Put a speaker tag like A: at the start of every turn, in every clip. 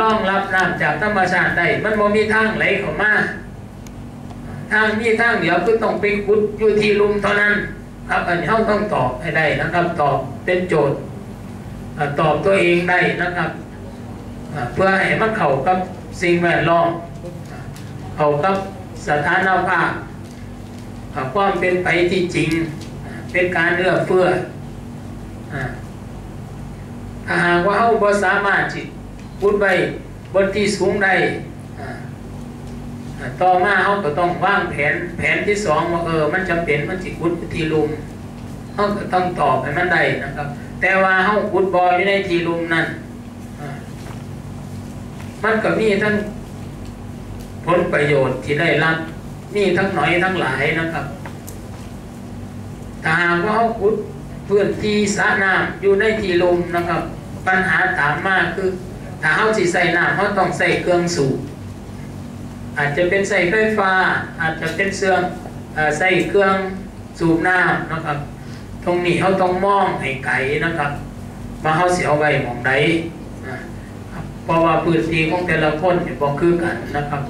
A: รองรับน้ำจากธรรมชาติได้มันบ่มีทางไหลเข้ามาทางมีทางเดียวคือต้องไปขุดอยู่ที่ลุมเท่านั้น ครับอันนี้เราต้องตอบให้ได้นะครับ ตอบเป็นโจทย์ตอบตัวเองได้นะครับเพื่อให้มันเข้ากับสิ่งแวดล้อมเข้ากับสถานภาพความเป็นไปที่จริง เป็นการเอื้อเฟื้อถ้าหากว่าเขาบ่สามารถจิต พุดไว้บนที่สูงได้ต่อมาเขาก็ต้องวางแผนแผนที่สองว่าเออ มันจำเป็นมันจิขุดที่ลุมเขาก็ต้องตอบให้มันได้นะครับ แต่ว่าเขาขุดบออยู่ในที่ลุมนั้นมันก็มีทั้งผลประโยชน์ที่ได้รับมีทั้งหน่อยทั้งหลายนะครับถ้าหากว่าเขาขุดพื้นที่สระน้ำอยู่ในที่ลุมนะครับ ปัญหาตามมาคือ ถ้าเขาสิใส่น้ำเขาต้องใส่เครื่องสูบอาจจะเป็นใส่ไฟฟ้า อาจจะเป็นเสื่องใส่เครื่องสูบน้ำนะครับ ตรงนี้เขาต้องมองให้ไกลนะครับว่าเขาเสียไว้มองใดเพราะว่าพื้นที่ของแต่ละคนบอกคือกันนะครับ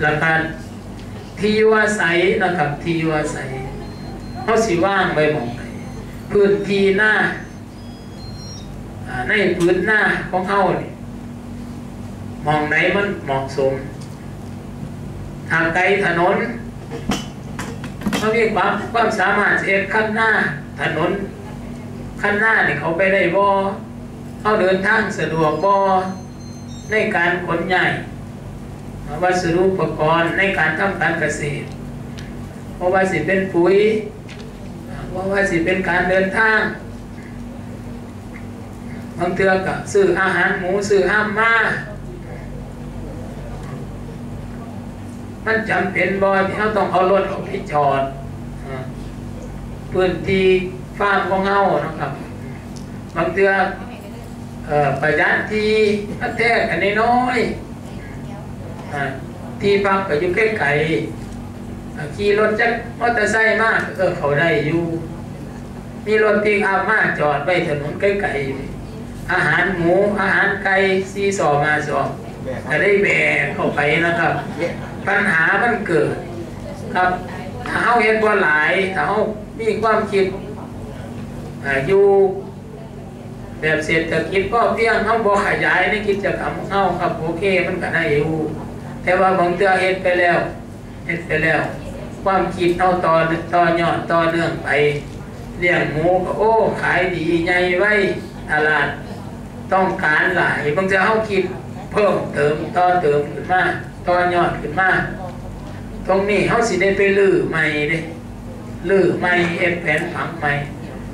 A: หลักการที่อยู่อาศัยนะครับที่อยู่อาศัยเขาสิว่างไว้มองใดพื้นที่หน้า ในพื้นหน้าของเขาเนี่ยมองไหนมันเหมาะสม ทางไกลถนนเขามีความความสามารถเอ็ดขั้นหน้าถนนขั้นหน้าเนี่ยเขาไปได้บ่เขาเดินทางสะดวกบ่ในการขนใหญ่วัสดุอุปกรณ์ในการทำการเกษตรเพราะว่าสิเป็นปุ๋ยเพราะว่าสิเป็นการเดินทาง บางเทือก็ซื้ออาหารหมูซื้อห้ามมามันจำเป็นบ่ที่เขาต้องเอารถออกไปจอดพื้นที่ฟาร์มของเฮานะครับ บางเทือประหยัดที่พัดแท้กันน้อยที่พักก็อยู่ใกล้ๆขี่รถจักมอเตอร์ไซค์มากเออเขาได้อยู่ มีรถปิกอัพมากจอดไปถนนใกล้ๆ อาหารหมูอาหารไก่ซีสอมาสองก็ได้แบกเข้าไปนะครับ ปัญหามันเกิด ครับถ้าเขาเห็นว่าหลายถ้าเขามีความคิดอยู่แบบเศรษฐกิจก็เพียงเขาบอกขยายในกิจกรรมของเขาครับโอเคมันก็ได้อยู่แต่ว่าบางเตือเห็นไปแล้วเห็นไปแล้ว ความคิดเอาต่อต่อยอดต่อเนื่องไปเลี้ยงหมูก็โอ้ขายดีใหญ่ไว้ตลาด ต้องการหลายบางทีเขาคิดเพิ่มเติมต่อเติมขึ้นมาต่อยอดขึ้นมาตรงนี้เขาสิได้ไปลื้อใหม่เด้ลื้อใหม่เอ็ดแผนผังใหม่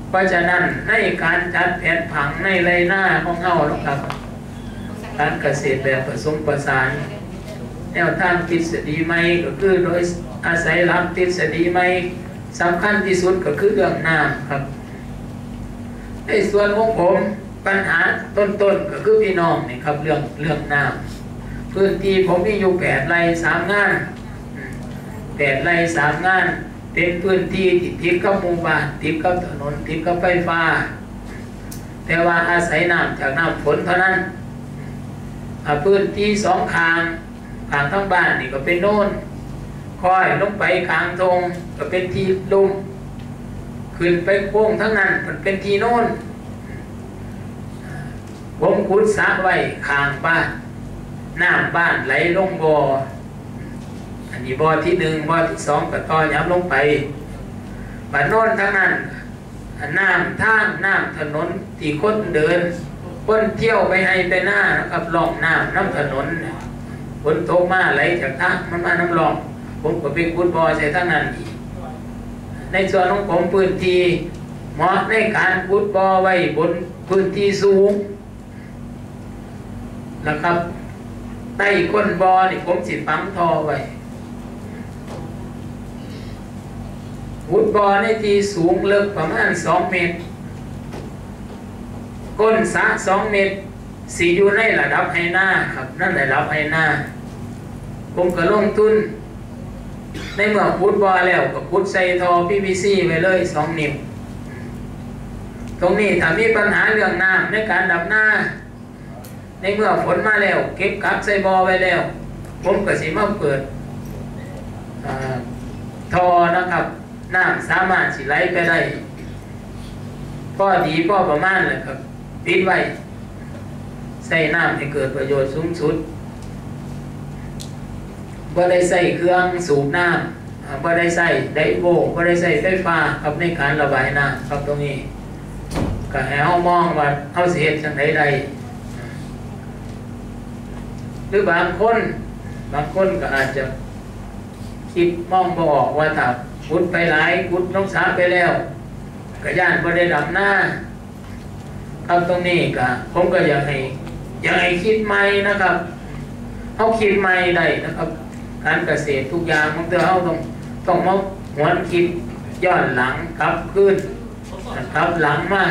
A: เพราะฉะนั้นในการจัดแผนผังในไรหน้าของเขาแล้วครับการเกษตรแบบผสมผสาน แนวทางทฤษฎีใหม่ก็คือโดยอาศัยรับทฤษฎีใหม่สำคัญที่สุดก็คือเรื่องน้ำครับ ในส่วนของผม ปัญหาต้นๆก็คือพี่น้องนี่ครับเรื่องเรื่องน้ำพื้นที่ผมมีอยู่แปดไร่สามงานแปดไร่สามงานเป็นพื้นที่ติดทิศกับหมู่บ้านติดกับถนนติดกับไฟฟ้า แต่ว่าอาศัยน้ำจากน้ำฝนเท่านั้นพื้นที่สองข้างข้างทั้งบ้านนี่ก็เป็นโน่นค่อยลงไปกลางทงก็เป็นที่ลุ่มขึ้นไปโค้งทั้งนั้นมันเป็นที่โน่น ผมขุดสระไว้ข้างบ้านน้ำบ้านไหลลงบ่ออันนี้บ่อที่หนึ่งบ่อที่สองก็ต่อย้ำลงไปบ้านโน่นทั้งนั้นน้ำท่างน้ำถนนที่คนเดินคนเที่ยวไปให้ไปหน้ากับล่องน้ำน้ำถนนฝนตกมาไหลจากท่ามันมาน้ำลอง ผมก็ไปขุดบ่อใส่ทั้งนั้นอีกในส่วนของผมพื้นที่เหมาะในการขุดบ่อไว้บนพื้นที่สูง นะครับใต้ก้นบอนี่ผมสิฝังทอไว้ขุดบ่อในที่สูงเลิกประมาณสองเมตร ก้นสะสองเมตรสีอยู่ในระดับไฮหน้าครับ นั่นระดับไฮหน้าผมก็ลงทุน ในเมื่อพุดบอแล้วก็พุดใส่ทอพีพีซีไว้เลยสองนิ้วตรงนี้ถ้ามีปัญหาเรื่องน้ำในการดับหน้า ในเมื่อฝนมาแล้ว เก็บกักใส่บอไว้แล้ว ผมก็สิมาเปิดอทอนะครับน้ำสามารถสิไหลไปได้พ่อดีพ่อประมาณเลยครับปิดไว้ใส่น้ำให้เกิดประโยชน์สูงสุดบ่ได้ใส่เครื่องสูบน้ำบ่ได้ใส่ไดโบบ่ได้ใส่ไฟฟ้าครับในการระบายน้ำครับตรงนี้ก็ให้เฮามองว่าเฮาสิเฮ็ดจังไดใด หรือบางคน บางคนก็อาจจะคิดมองบออกว่าถ้าพุดไปหลายพุดน้องสาไปแล้วก็ย่านบ่ได้ดำหน้าครับตรงนี้ก็ผมก็อยากให้อยากให้คิดใหม่นะครับเขาคิดใหม่ได้นะครับการเกษตรทุกอย่างมันเตอเขาต้องต้องมาหวนคิดย้อนหลังกลับขึ้นกลับหลังมา